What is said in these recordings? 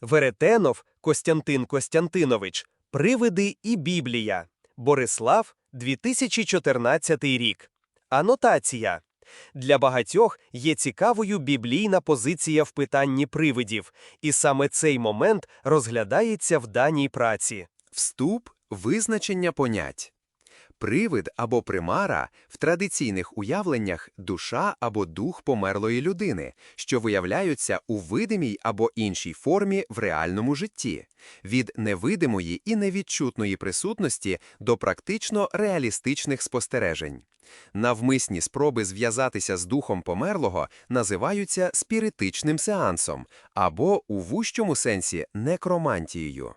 Веретенов Костянтин Костянтинович. Привиди і Біблія. Борислав, 2014 рік. Анотація. Для багатьох є цікавою біблійна позиція в питанні привидів, і саме цей момент розглядається в даній праці. Вступ – визначення понять. Привид або примара в традиційних уявленнях душа або дух померлої людини, що виявляються у видимій або іншій формі в реальному житті, від невидимої і невідчутної присутності до практично реалістичних спостережень. Навмисні спроби зв'язатися з духом померлого називаються спіритичним сеансом або, у вущому сенсі, некромантією.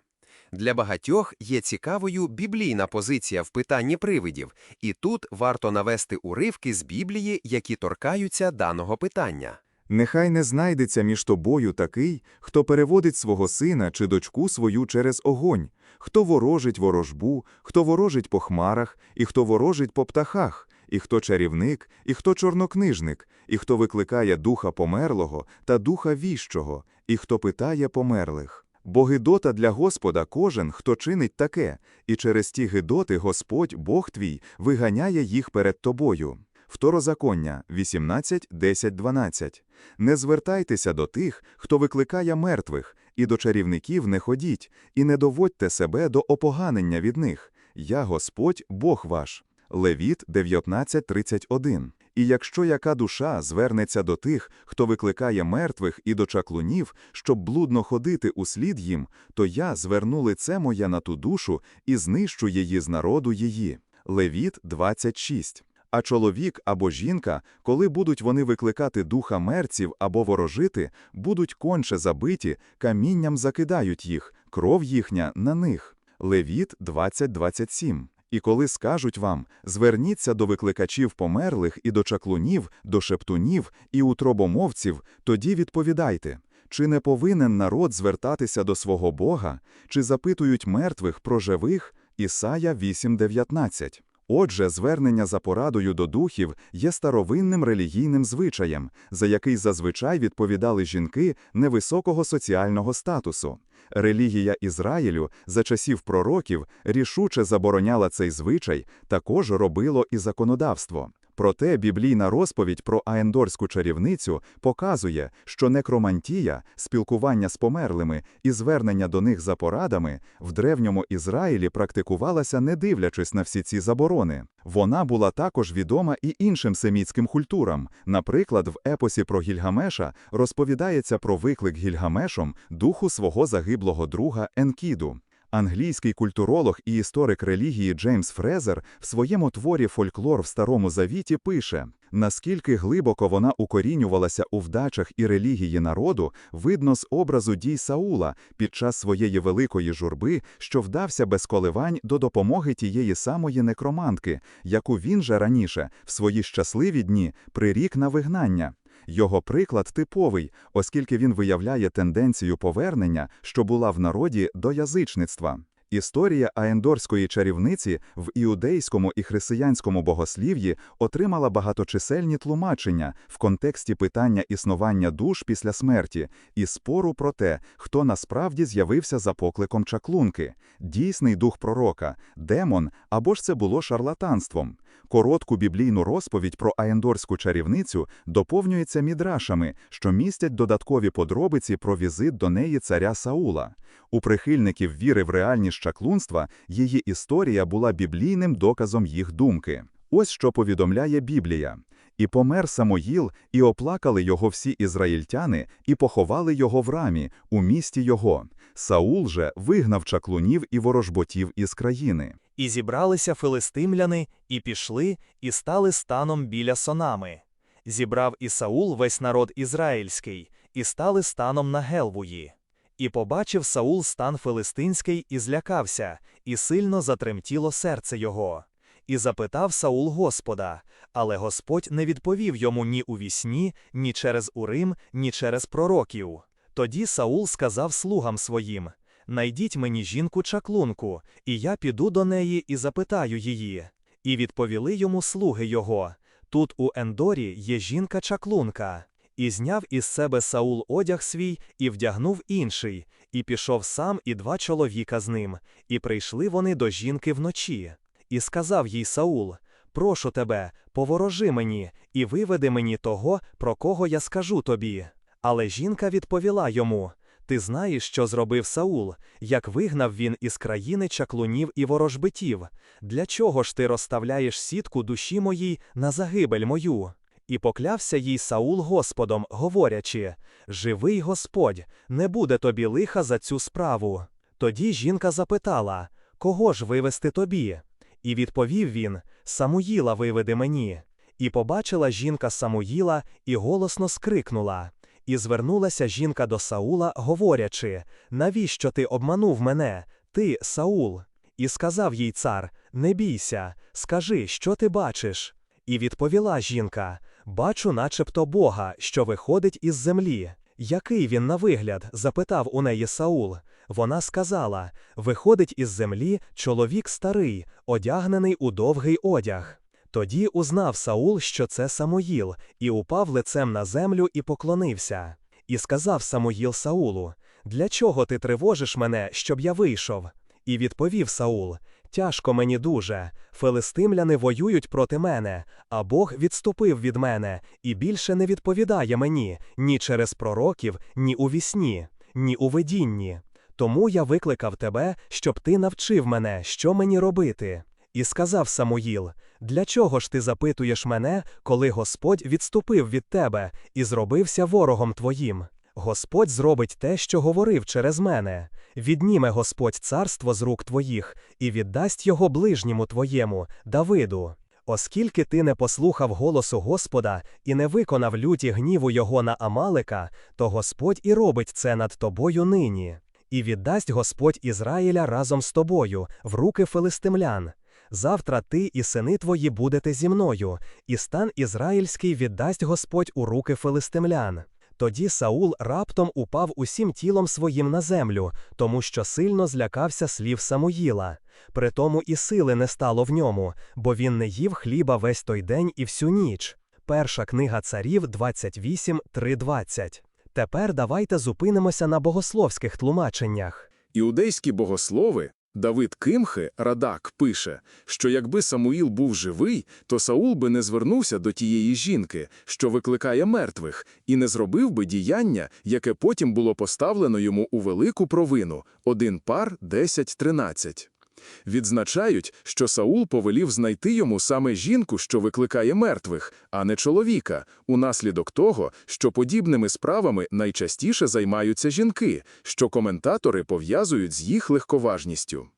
Для багатьох є цікавою біблійна позиція в питанні привидів, і тут варто навести уривки з Біблії, які торкаються даного питання. Нехай не знайдеться між тобою такий, хто переводить свого сина чи дочку свою через огонь, хто ворожить ворожбу, хто ворожить по хмарах, і хто ворожить по птахах, і хто чарівник, і хто чорнокнижник, і хто викликає духа померлого та духа віщого, і хто питає померлих. Бо гидота для Господа кожен, хто чинить таке, і через ті гидоти Господь, Бог твій, виганяє їх перед тобою. Второзаконня 18, 10, 12. Не звертайтеся до тих, хто викликає мертвих, і до чарівників не ходіть, і не доводьте себе до опоганення від них. Я Господь, Бог ваш. Левіт 19.31. І якщо яка душа звернеться до тих, хто викликає мертвих і до чаклунів, щоб блудно ходити услід їм, то я зверну лице моє на ту душу і знищу її з народу її. Левіт 26. А чоловік або жінка, коли будуть вони викликати духа мерців або ворожити, будуть конче забиті, камінням закидають їх, кров їхня на них. Левіт 20.27. І коли скажуть вам, зверніться до викликачів померлих і до чаклунів, до шептунів і утробомовців, тоді відповідайте, чи не повинен народ звертатися до свого Бога, чи запитують мертвих про живих? Ісая 8.19. Отже, звернення за порадою до духів є старовинним релігійним звичаєм, за який зазвичай відповідали жінки невисокого соціального статусу. Релігія Ізраїлю за часів пророків рішуче забороняла цей звичай, також робило і законодавство. Проте біблійна розповідь про аендорську чарівницю показує, що некромантія, спілкування з померлими і звернення до них за порадами в древньому Ізраїлі практикувалася, не дивлячись на всі ці заборони. Вона була також відома і іншим семітським культурам. Наприклад, в епосі про Гільгамеша розповідається про виклик Гільгамешом духу свого загиблого друга Енкіду. Англійський культуролог і історик релігії Джеймс Фрезер в своєму творі Фольклор в Старому Завіті пише: наскільки глибоко вона укорінювалася у вдачах і релігії народу, видно з образу дій Саула під час своєї великої журби, що вдався без коливань до допомоги тієї самої некромантки, яку він же раніше, в свої щасливі дні, прирік на вигнання. Його приклад типовий, оскільки він виявляє тенденцію повернення, що була в народі до язичництва. Історія аендорської чарівниці в іудейському і християнському богослів'ї отримала багаточисельні тлумачення в контексті питання існування душ після смерті і спору про те, хто насправді з'явився за покликом чаклунки, дійсний дух пророка, демон або ж це було шарлатанством. Коротку біблійну розповідь про аендорську чарівницю доповнюється мідрашами, що містять додаткові подробиці про візит до неї царя Саула. У прихильників віри в реальність чаклунства її історія була біблійним доказом їх думки. Ось що повідомляє Біблія. І помер Самоїл, і оплакали його всі ізраїльтяни, і поховали його в рамі, у місті його. Саул же вигнав чаклунів і ворожботів із країни. І зібралися филистимляни, і пішли, і стали станом біля сонами. Зібрав і Саул весь народ ізраїльський, і стали станом на Гелвуї. І побачив Саул стан филистинський, і злякався, і сильно затремтіло серце його. І запитав Саул Господа, але Господь не відповів йому ні у вісні, ні через Урим, ні через пророків. Тоді Саул сказав слугам своїм: Найдіть мені жінку чаклунку, і я піду до неї і запитаю її. І відповіли йому слуги його: Тут у Ендорі є жінка чаклунка. І зняв із себе Саул одяг свій і вдягнув інший, і пішов сам і два чоловіка з ним, і прийшли вони до жінки вночі. І сказав їй Саул: Прошу тебе, поворожи мені, і виведи мені того, про кого я скажу тобі. Але жінка відповіла йому: Ти знаєш, що зробив Саул, як вигнав він із країни чаклунів і ворожбитів. Для чого ж ти розставляєш сітку душі моїй на загибель мою? І поклявся їй Саул Господом, говорячи: Живий Господь, не буде тобі лиха за цю справу. Тоді жінка запитала: Кого ж вивести тобі? І відповів він: Самуїла виведи мені. І побачила жінка Самуїла і голосно скрикнула. І звернулася жінка до Саула, говорячи: Навіщо ти обманув мене, ти, Саул? І сказав їй цар: Не бійся, скажи, що ти бачиш. І відповіла жінка: Бачу, начебто Бога, що виходить із землі. Який він на вигляд? запитав у неї Саул. Вона сказала: Виходить із землі чоловік старий, одягнений у довгий одяг. Тоді узнав Саул, що це Самуїл, і упав лицем на землю і поклонився. І сказав Самуїл Саулу: Для чого ти тривожиш мене, щоб я вийшов? І відповів Саул: Тяжко мені дуже. Филистимляни воюють проти мене, а Бог відступив від мене і більше не відповідає мені ні через пророків, ні у вісні, ні у видінні. Тому я викликав тебе, щоб ти навчив мене, що мені робити. І сказав Самуїл: Для чого ж ти запитуєш мене, коли Господь відступив від тебе і зробився ворогом твоїм? Господь зробить те, що говорив через мене. Відніме Господь царство з рук твоїх і віддасть його ближньому твоєму, Давиду. Оскільки ти не послухав голосу Господа і не виконав люті гніву його на Амалика, то Господь і робить це над тобою нині. І віддасть Господь Ізраїля разом з тобою в руки филистимлян. Завтра ти і сини твої будете зі мною, і стан ізраїльський віддасть Господь у руки филистимлян. Тоді Саул раптом упав усім тілом своїм на землю, тому що сильно злякався слів Самуїла. Притому і сили не стало в ньому, бо він не їв хліба весь той день і всю ніч. Перша книга царів 28, 3.20. Тепер давайте зупинимося на богословських тлумаченнях. Іудейські богослови Давид Кимхе, Радак, пише, що якби Самуїл був живий, то Саул би не звернувся до тієї жінки, що викликає мертвих, і не зробив би діяння, яке потім було поставлено йому у велику провину – один пар 10-13. Відзначають, що Саул повелів знайти йому саме жінку, що викликає мертвих, а не чоловіка, унаслідок того, що подібними справами найчастіше займаються жінки, що коментатори пов'язують з їх легковажністю.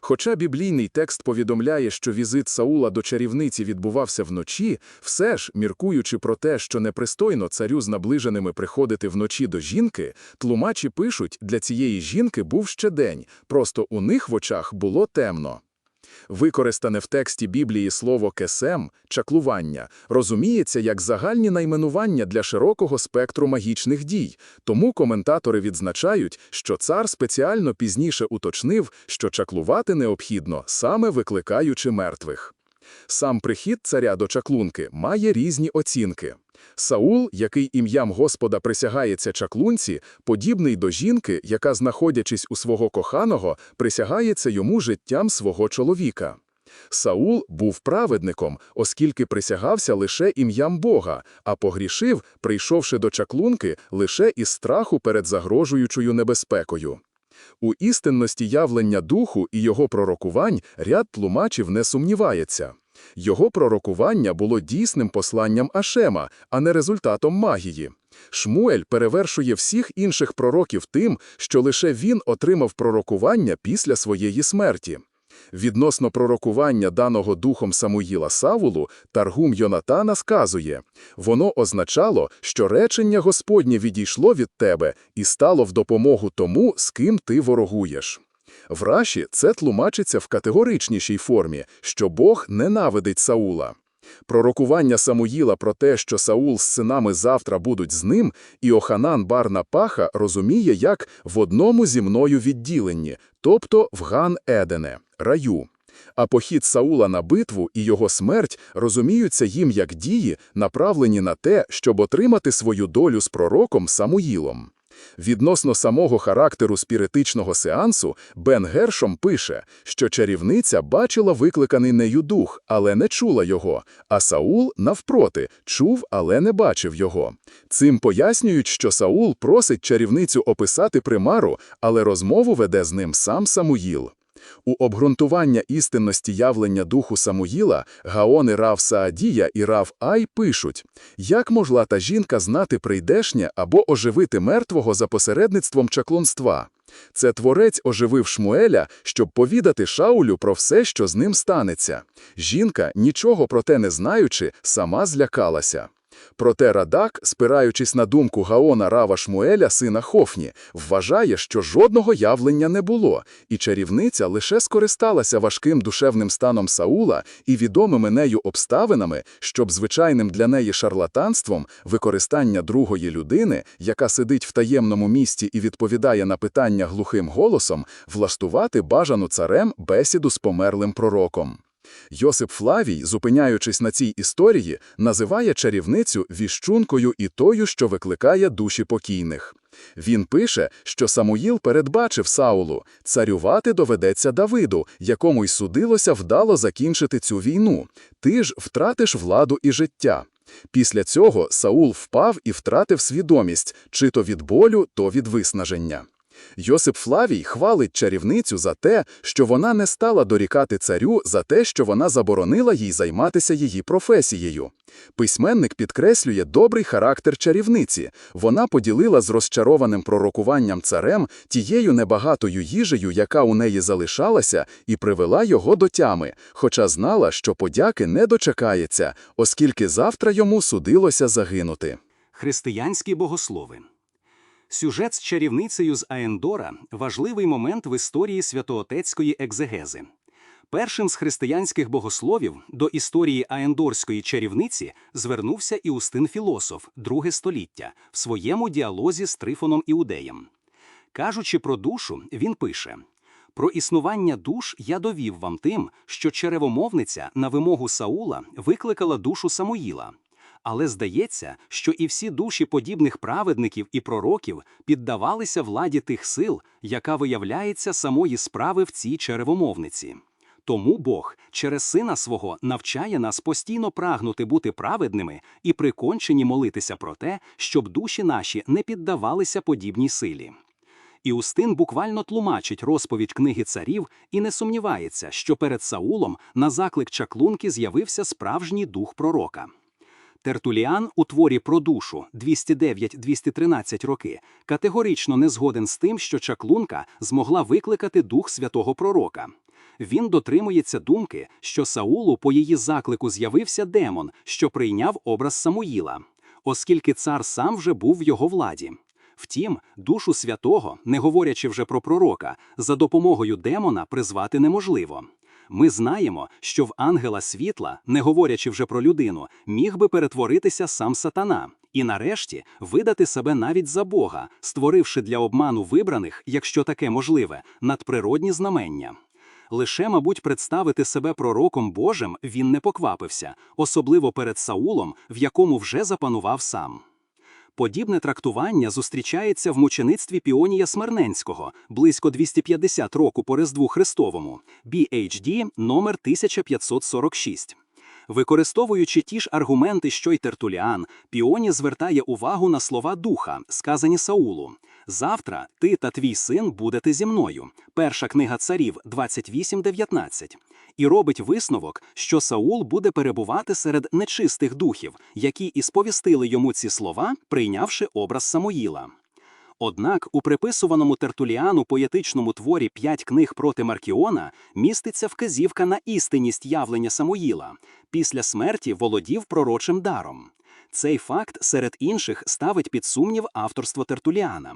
Хоча біблійний текст повідомляє, що візит Саула до чарівниці відбувався вночі, все ж, міркуючи про те, що непристойно царю з наближеними приходити вночі до жінки, тлумачі пишуть, для цієї жінки був ще день, просто у них в очах було темно. Використане в тексті Біблії слово «кесем» – «чаклування» розуміється як загальні найменування для широкого спектру магічних дій, тому коментатори відзначають, що цар спеціально пізніше уточнив, що чаклувати необхідно, саме викликаючи мертвих. Сам прихід царя до чаклунки має різні оцінки. Саул, який ім'ям Господа присягається чаклунці, подібний до жінки, яка, знаходячись у свого коханого, присягається йому життям свого чоловіка. Саул був праведником, оскільки присягався лише ім'ям Бога, а погрішив, прийшовши до чаклунки лише із страху перед загрожуючою небезпекою. У істинності явлення духу і його пророкувань ряд тлумачів не сумнівається. Його пророкування було дійсним посланням Ашема, а не результатом магії. Шмуель перевершує всіх інших пророків тим, що лише він отримав пророкування після своєї смерті. Відносно пророкування даного духом Самуїла Савулу, Таргум Йонатана сказує, воно означало, що речення Господнє відійшло від тебе і стало в допомогу тому, з ким ти ворогуєш. В Раші це тлумачиться в категоричнішій формі, що Бог ненавидить Саула. Пророкування Самуїла про те, що Саул з синами завтра будуть з ним, Іоханан Барна Паха розуміє як в одному зі мною відділенні, тобто в Ган Едене, раю. А похід Саула на битву і його смерть розуміються їм як дії, направлені на те, щоб отримати свою долю з пророком Самуїлом. Відносно самого характеру спіритичного сеансу Бен Гершом пише, що чарівниця бачила викликаний нею дух, але не чула його, а Саул, навпроти, чув, але не бачив його. Цим пояснюють, що Саул просить чарівницю описати примару, але розмову веде з ним сам Самуїл. У обґрунтування істинності явлення духу Самуїла Гаони Рав Саадія і Рав Ай пишуть, як могла та жінка знати прийдешнє або оживити мертвого за посередництвом чаклунства? Це творець оживив Шмуеля, щоб повідати Шаулю про все, що з ним станеться. Жінка, нічого про те не знаючи, сама злякалася. Проте Радак, спираючись на думку Гаона Рава Шмуеля, сина Хофні, вважає, що жодного явлення не було, і чарівниця лише скористалася важким душевним станом Саула і відомими нею обставинами, щоб звичайним для неї шарлатанством використання другої людини, яка сидить в таємному місті і відповідає на питання глухим голосом, влаштувати бажану царем бесіду з померлим пророком. Йосип Флавій, зупиняючись на цій історії, називає чарівницю віщункою і тою, що викликає душі покійних. Він пише, що Самуїл передбачив Саулу, царювати доведеться Давиду, якому й судилося вдало закінчити цю війну. Ти ж втратиш владу і життя. Після цього Саул впав і втратив свідомість, чи то від болю, то від виснаження. Йосип Флавій хвалить чарівницю за те, що вона не стала дорікати царю за те, що вона заборонила їй займатися її професією. Письменник підкреслює добрий характер чарівниці. Вона поділила з розчарованим пророкуванням царем тією небагатою їжею, яка у неї залишалася, і привела його до тями, хоча знала, що подяки не дочекається, оскільки завтра йому судилося загинути. Християнські богослови. Сюжет з чарівницею з Аендора – важливий момент в історії святоотецької екзегези. Першим з християнських богословів до історії Аендорської чарівниці звернувся Іустин Філософ, друге століття, в своєму діалозі з Трифоном Іудеєм. Кажучи про душу, він пише «Про існування душ я довів вам тим, що черевомовниця на вимогу Саула викликала душу Самуїла. Але здається, що і всі душі подібних праведників і пророків піддавалися владі тих сил, яка виявляється самої справи в цій черевомовниці. Тому Бог через сина свого навчає нас постійно прагнути бути праведними і прикончені молитися про те, щоб душі наші не піддавалися подібній силі. Іустин буквально тлумачить розповідь книги царів і не сумнівається, що перед Саулом на заклик чаклунки з'явився справжній дух пророка. Тертуліан у творі про душу 209-213 роки категорично не згоден з тим, що чаклунка змогла викликати дух святого пророка. Він дотримується думки, що Саулу по її заклику з'явився демон, що прийняв образ Самуїла, оскільки цар сам вже був в його владі. Втім, душу святого, не говорячи вже про пророка, за допомогою демона призвати неможливо. Ми знаємо, що в ангела світла, не говорячи вже про людину, міг би перетворитися сам сатана, і нарешті видати себе навіть за Бога, створивши для обману вибраних, якщо таке можливе, надприродні знамення. Лише, мабуть, представити себе пророком Божим він не поквапився, особливо перед Саулом, в якому вже запанував сам. Подібне трактування зустрічається в мучеництві Піонія Смирненського близько 250 року по Різдву Христовому, BHD номер 1546. Використовуючи ті ж аргументи, що й Тертуліан, Піоні звертає увагу на слова духа, сказані Саулу. Завтра ти та твій син будете зі мною. Перша книга царів 28.19. І робить висновок, що Саул буде перебувати серед нечистих духів, які і сповістили йому ці слова, прийнявши образ Самуїла. Однак у приписуваному Тертуліану поетичному творі «П'ять книг проти Маркіона міститься вказівка на істинність явлення Самуїла. Після смерті володів пророчим даром. Цей факт серед інших ставить під сумнів авторство Тертуліана.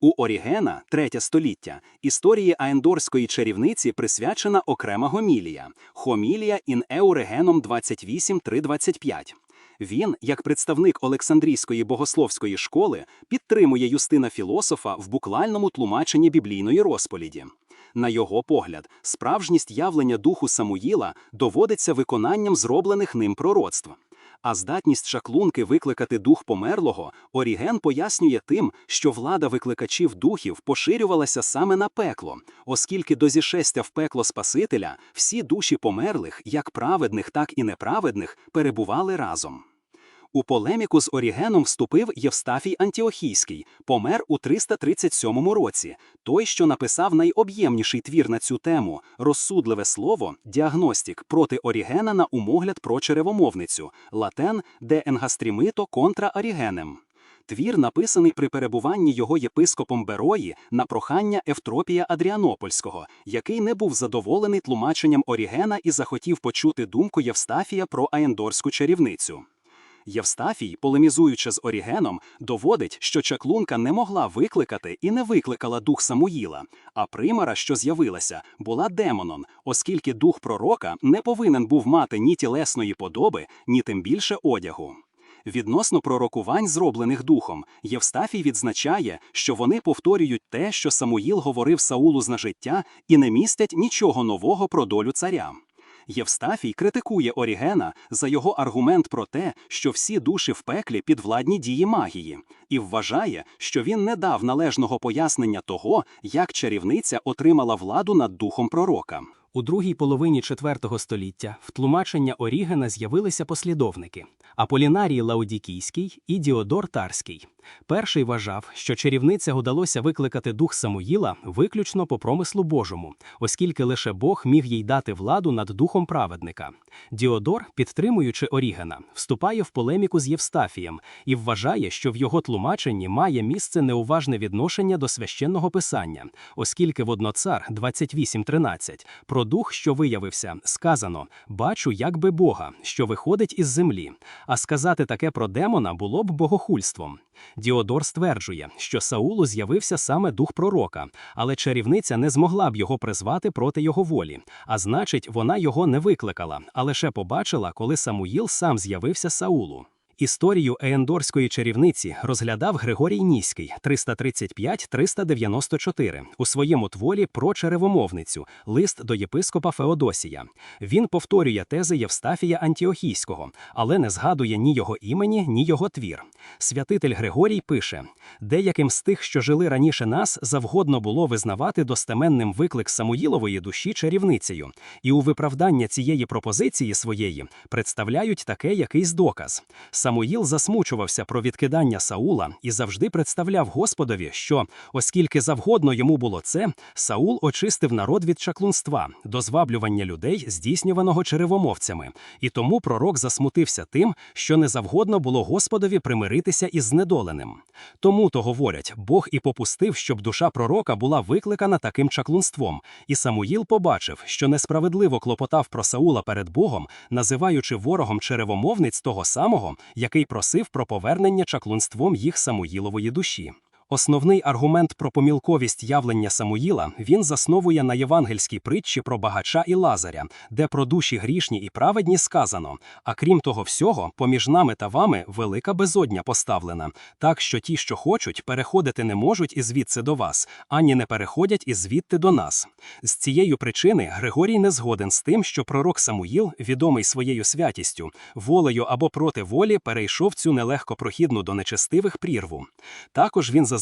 У Орігена, третє століття, історії аендорської чарівниці присвячена окрема гомілія – Хомілія ін Еурегеном 28.3.25. Він, як представник Олександрійської богословської школи, підтримує Юстина Філософа в буквальному тлумаченні біблійної розповіді. На його погляд, справжність явлення духу Самуїла доводиться виконанням зроблених ним пророцтв. А здатність шаклунки викликати дух померлого Оріген пояснює тим, що влада викликачів духів поширювалася саме на пекло, оскільки до зішестя в пекло Спасителя всі душі померлих, як праведних, так і неправедних, перебували разом. У полеміку з Орігеном вступив Євстафій Антіохійський, помер у 337 році, той, що написав найоб'ємніший твір на цю тему розсудливе слово, діагностік проти Орігена на умогляд про черевомовницю, латен де енгастрімито контра Орігенем. Твір написаний при перебуванні його єпископом Берої на прохання Евтропія Адріанопольського, який не був задоволений тлумаченням Орігена і захотів почути думку Євстафія про аендорську чарівницю. Євстафій, полемізуючи з Орігеном, доводить, що чаклунка не могла викликати і не викликала дух Самуїла, а примара, що з'явилася, була демоном, оскільки дух пророка не повинен був мати ні тілесної подоби, ні тим більше одягу. Відносно пророкувань, зроблених духом, Євстафій відзначає, що вони повторюють те, що Самуїл говорив Саулу з нажиття, і не містять нічого нового про долю царя. Євстафій критикує Орігена за його аргумент про те, що всі душі в пеклі підвладні дії магії, і вважає, що він не дав належного пояснення того, як чарівниця отримала владу над духом пророка. У другій половині IV століття в тлумачення Орігена з'явилися послідовники Аполінарій Лаудікійський і Діодор Тарський. Перший вважав, що чарівниця удалося викликати дух Самуїла виключно по промислу Божому, оскільки лише Бог міг їй дати владу над духом праведника. Діодор, підтримуючи Орігена, вступає в полеміку з Євстафієм і вважає, що в його тлумаченні має місце неуважне відношення до священного писання, оскільки в одноцар 28.13 про дух, що виявився, сказано «бачу, якби Бога, що виходить із землі», а сказати таке про демона було б богохульством. Діодор стверджує, що Саулу з'явився саме дух пророка, але чарівниця не змогла б його призвати проти його волі, а значить, вона його не викликала, а лише побачила, коли Самуїл сам з'явився Саулу. Історію Еендорської чарівниці розглядав Григорій Ніський 335-394 у своєму творі про черевомовницю лист до єпископа Феодосія. Він повторює тези Євстафія Антіохійського, але не згадує ні його імені, ні його твір. Святитель Григорій пише: деяким з тих, що жили раніше нас, завгодно було визнавати достеменним виклик Самуїлової душі чарівницею, і у виправдання цієї пропозиції своєї представляють таке якийсь доказ. Самуїл засмучувався про відкидання Саула і завжди представляв Господові, що, оскільки завгодно йому було це, Саул очистив народ від чаклунства, дозваблювання людей, здійснюваного черевомовцями, і тому пророк засмутився тим, що не завгодно було Господові примиритися із знедоленим. Тому то говорять, Бог і попустив, щоб душа пророка була викликана таким чаклунством, і Самуїл побачив, що несправедливо клопотав про Саула перед Богом, називаючи ворогом черевомовниць того самого, який просив про повернення чаклунством їх Самуїлової душі. Основний аргумент про помілковість явлення Самуїла він засновує на євангельській притчі про багача і Лазаря, де про душі грішні і праведні сказано: а крім того всього, поміж нами та вами велика безодня поставлена, так що ті, що хочуть, переходити не можуть і звідси до вас, ані не переходять і звідти до нас. З цієї причини Григорій не згоден з тим, що пророк Самуїл, відомий своєю святістю, волею або проти волі, перейшов цю нелегко прохідну до нечестивих прірву. Також він зазначає,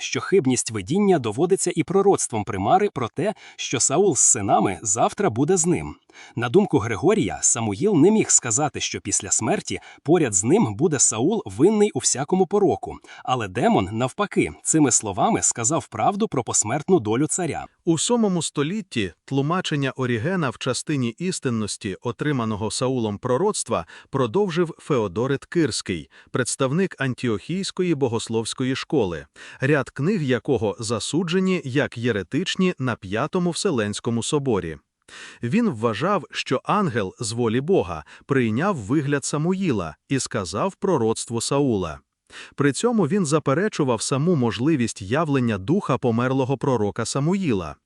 що хибність видіння доводиться і пророцтвом примари про те, що Саул з синами завтра буде з ним. На думку Григорія, Самуїл не міг сказати, що після смерті поряд з ним буде Саул винний у всякому пороку, але демон, навпаки, цими словами сказав правду про посмертну долю царя. У сьомому столітті тлумачення Орігена в частині істинності, отриманого Саулом пророцтва, продовжив Феодорит Кирський, представник Антіохійської богословської школи, ряд книг якого засуджені як єретичні на П'ятому Вселенському соборі. Він вважав, що ангел з волі Бога прийняв вигляд Самуїла і сказав пророцтво Саула. При цьому він заперечував саму можливість явлення духа померлого пророка Самуїла.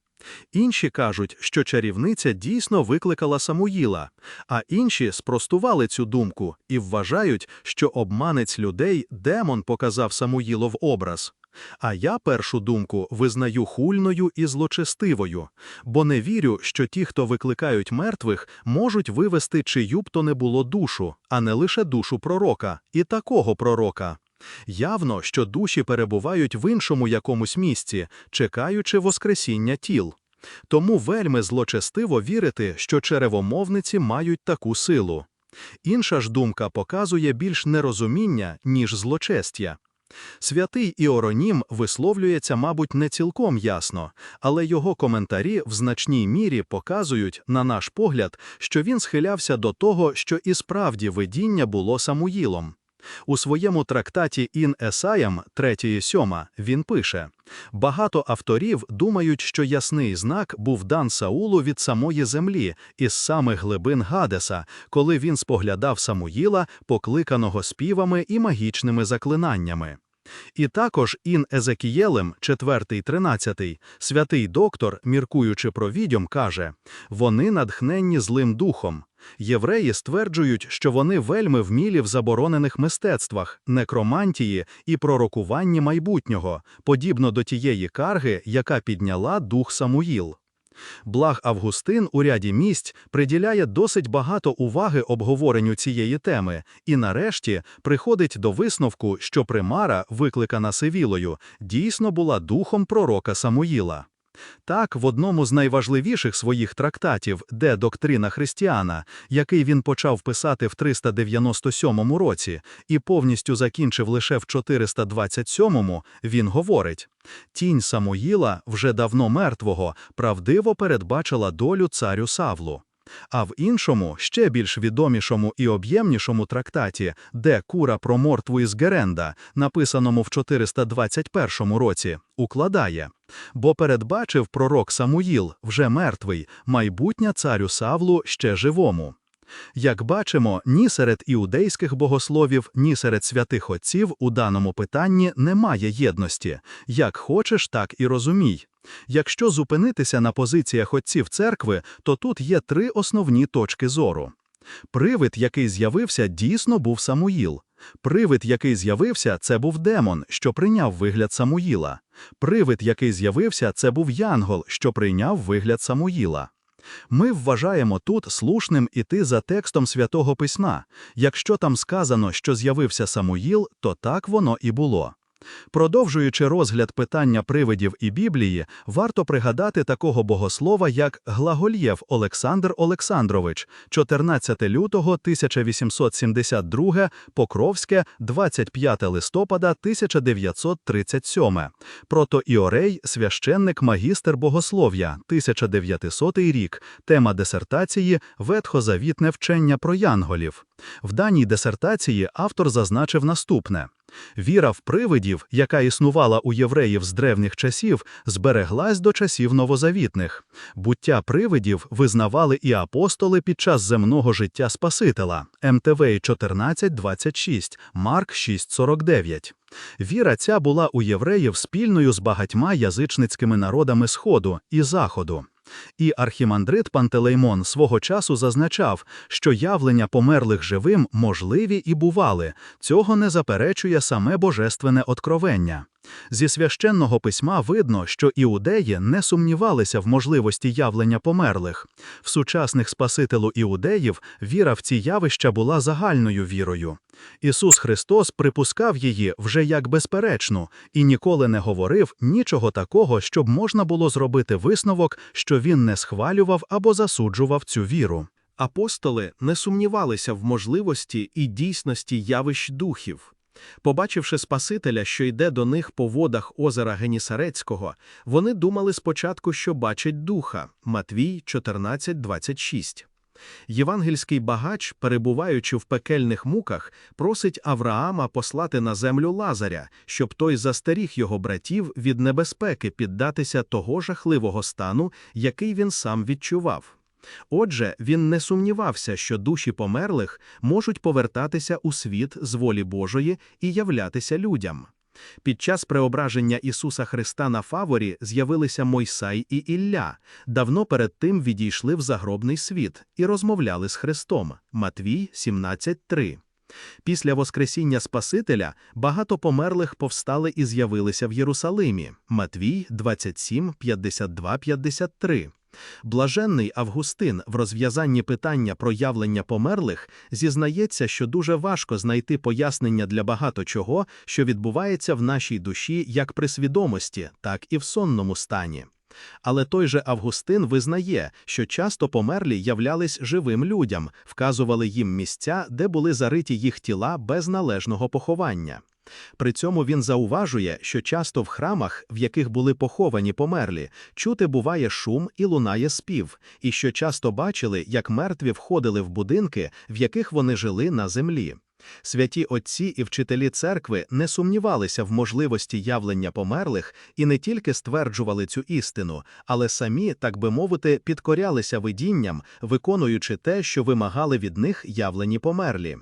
Інші кажуть, що чарівниця дійсно викликала Самуїла, а інші спростували цю думку і вважають, що обманець людей демон показав Самуїлов образ. А я першу думку визнаю хульною і злочестивою, бо не вірю, що ті, хто викликають мертвих, можуть вивести чию б то не було душу, а не лише душу пророка, і такого пророка. Явно, що душі перебувають в іншому якомусь місці, чекаючи воскресіння тіл. Тому вельми злочестиво вірити, що черевомовниці мають таку силу. Інша ж думка показує більш нерозуміння, ніж злочестя. Святий Іоронім висловлюється, мабуть, не цілком ясно, але його коментарі в значній мірі показують, на наш погляд, що він схилявся до того, що і справді видіння було Самуїлом. У своєму трактаті «Ін Есаям» 3-7 він пише, «Багато авторів думають, що ясний знак був дан Саулу від самої землі, із самих глибин Гадеса, коли він споглядав Самуїла, покликаного співами і магічними заклинаннями». І також Ін Езекієлем, 4-13, святий доктор, міркуючи про відьом, каже, «Вони натхненні злим духом». Євреї стверджують, що вони вельми вмілі в заборонених мистецтвах, некромантії і пророкуванні майбутнього, подібно до тієї карги, яка підняла дух Самуїл. Благ Августин у ряді місць приділяє досить багато уваги обговоренню цієї теми і, нарешті, приходить до висновку, що примара, викликана Севілою, дійсно була духом пророка Самуїла. Так, в одному з найважливіших своїх трактатів «Де доктрина християна», який він почав писати в 397 році і повністю закінчив лише в 427, він говорить «Тінь Самуїла, вже давно мертвого, правдиво передбачила долю царю Савлу». А в іншому, ще більш відомішому і об'ємнішому трактаті, де кура про мортву із Геренда, написаному в 421 році, укладає бо передбачив пророк Самуїл, вже мертвий, майбутнє царю Савлу ще живому. Як бачимо, ні серед іудейських богословів, ні серед святих отців у даному питанні немає єдності. Як хочеш, так і розумій. Якщо зупинитися на позиціях отців церкви, то тут є три основні точки зору. Привид, який з'явився, дійсно був Самуїл. Привид, який з'явився, це був демон, що прийняв вигляд Самуїла. Привид, який з'явився, це був янгол, що прийняв вигляд Самуїла. Ми вважаємо тут слушним іти за текстом святого письма. Якщо там сказано, що з'явився Самуїл, то так воно і було. Продовжуючи розгляд питання привидів і Біблії, варто пригадати такого богослова, як Глагольєв Олександр Олександрович, 14 лютого 1872, Покровське, 25 листопада 1937, протоіорей, священник, магістр богослов'я, 1900 рік, тема дисертації Ветхозавітне вчення про янголів. В даній дисертації автор зазначив наступне. Віра в привидів, яка існувала у євреїв з древніх часів, збереглась до часів новозавітних. Буття привидів визнавали і апостоли під час земного життя Спасителя МТВ 14.26, Марк 6.49. Віра ця була у євреїв спільною з багатьма язичницькими народами Сходу і Заходу. І архімандрит Пантелеймон свого часу зазначав, що явлення померлих живим можливі і бували, цього не заперечує саме божественне откровення. Зі священного письма видно, що іудеї не сумнівалися в можливості явлення померлих. В сучасних спасителу іудеїв віра в ці явища була загальною вірою. Ісус Христос припускав її вже як безперечну і ніколи не говорив нічого такого, щоб можна було зробити висновок, що він не схвалював або засуджував цю віру. Апостоли не сумнівалися в можливості і дійсності явищ духів. Побачивши Спасителя, що йде до них по водах озера Генісарецького, вони думали спочатку, що бачать духа Матвій 14.26. Євангельський багач, перебуваючи в пекельних муках, просить Авраама послати на землю Лазаря, щоб той застеріг його братів від небезпеки піддатися того жахливого стану, який він сам відчував. Отже, він не сумнівався, що душі померлих можуть повертатися у світ з волі Божої і являтися людям. Під час преображення Ісуса Христа на Фаворі з'явилися Мойсай і Ілля, давно перед тим відійшли в загробний світ і розмовляли з Христом. Матвій 17.3. Після Воскресіння Спасителя багато померлих повстали і з'явилися в Єрусалимі. Матвій 27, 52, 53. Блаженний Августин в розв'язанні питання про явлення померлих зізнається, що дуже важко знайти пояснення для багато чого, що відбувається в нашій душі як при свідомості, так і в сонному стані. Але той же Августин визнає, що часто померлі являлись живим людям, вказували їм місця, де були зариті їх тіла без належного поховання. При цьому він зауважує, що часто в храмах, в яких були поховані померлі, чути буває шум і лунає спів, і що часто бачили, як мертві входили в будинки, в яких вони жили на землі. Святі отці і вчителі церкви не сумнівалися в можливості явлення померлих і не тільки стверджували цю істину, але самі, так би мовити, підкорялися видінням, виконуючи те, що вимагали від них явлені померлі.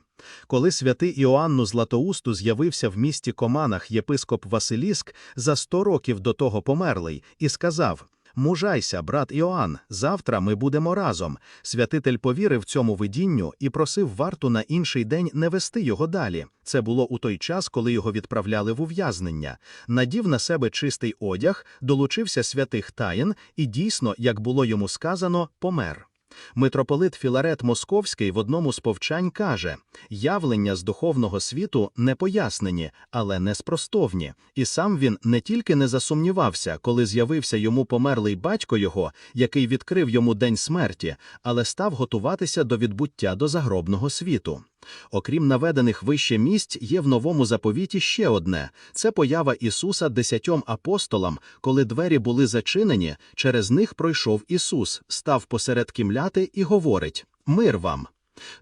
Коли святий Іоанну Златоусту з'явився в місті Команах єпископ Василіск за сто років до того померлий і сказав Мужайся, брат Іоанн, завтра ми будемо разом. Святитель повірив цьому видінню і просив варту на інший день не вести його далі. Це було у той час, коли його відправляли в ув'язнення. Надів на себе чистий одяг, долучився святих таїн і дійсно, як було йому сказано, помер. Митрополит Філарет Московський в одному з повчань каже: явлення з духовного світу не пояснені, але неспростовні. І сам він не тільки не засумнівався, коли з'явився йому померлий батько його, який відкрив йому день смерті, але став готуватися до відбуття до загробного світу. Окрім наведених вище місць, є в новому заповіті ще одне це поява Ісуса десятьом апостолам, коли двері були зачинені, через них пройшов Ісус, став посеред кімляти і говорить: Мир вам.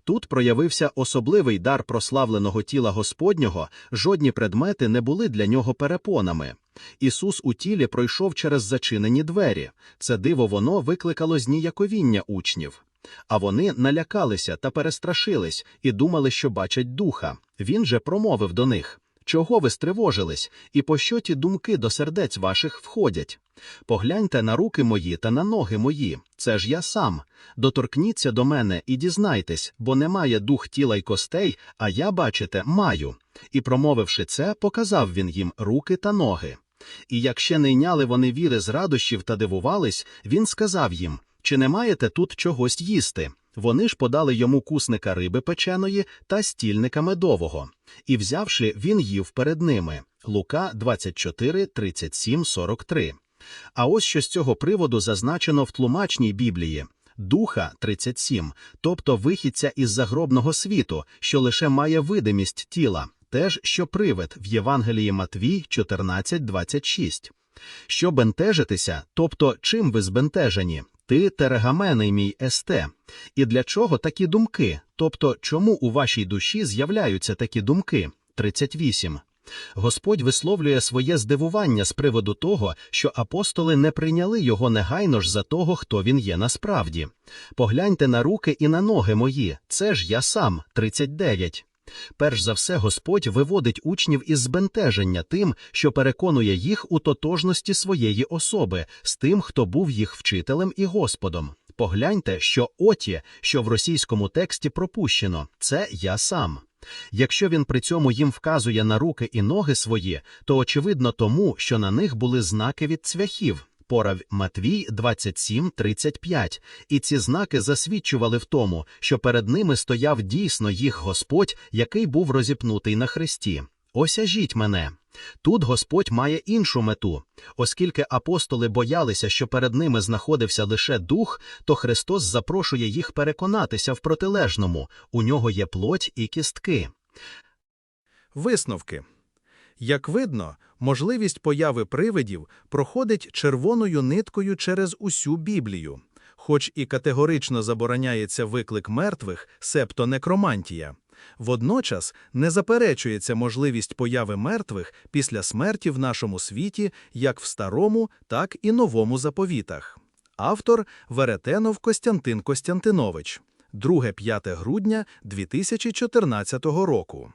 Тут проявився особливий дар прославленого тіла Господнього, жодні предмети не були для нього перепонами. Ісус у тілі пройшов через зачинені двері. Це диво воно викликало зніяковіння учнів. А вони налякалися та перестрашились і думали, що бачать духа. Він же промовив до них Чого ви стривожились, і по що ті думки до сердець ваших входять? Погляньте на руки мої та на ноги мої, це ж я сам. Доторкніться до мене і дізнайтесь, бо немає дух тіла й костей, а я, бачите, маю. І, промовивши це, показав він їм руки та ноги. І як ще не йняли вони віри з радощів та дивувались, він сказав їм чи не маєте тут чогось їсти? Вони ж подали йому кусника риби печеної та стільника медового. І взявши, він їв перед ними. Лука 24, 37, 43. А ось що з цього приводу зазначено в тлумачній Біблії. Духа 37, тобто вихідця із загробного світу, що лише має видимість тіла, теж що привид в Євангелії Матвій 14, 26. Що бентежитися, тобто чим ви збентежені? Ти терегамений мій есте. І для чого такі думки? Тобто, чому у вашій душі з'являються такі думки? 38. Господь висловлює своє здивування з приводу того, що апостоли не прийняли його негайно ж за того, хто він є насправді. Погляньте на руки і на ноги мої, це ж я сам, 39. Перш за все, Господь виводить учнів із збентеження тим, що переконує їх у тотожності своєї особи з тим, хто був їх вчителем і Господом. Погляньте, що оті, що в російському тексті пропущено, це я сам. Якщо він при цьому їм вказує на руки і ноги свої, то очевидно тому, що на них були знаки від цвяхів. Порав Матвій 27.35, і ці знаки засвідчували в тому, що перед ними стояв дійсно їх Господь, який був розіпнутий на хресті. Осяжіть мене. Тут Господь має іншу мету. Оскільки апостоли боялися, що перед ними знаходився лише дух, то Христос запрошує їх переконатися в протилежному у нього є плоть і кістки. Висновки. Як видно, можливість появи привидів проходить червоною ниткою через усю Біблію, хоч і категорично забороняється виклик мертвих, септо некромантія. Водночас не заперечується можливість появи мертвих після смерті в нашому світі як в старому, так і новому заповітах. Автор Веретенов Костянтин Костянтинович. 2-5 грудня 2014 року.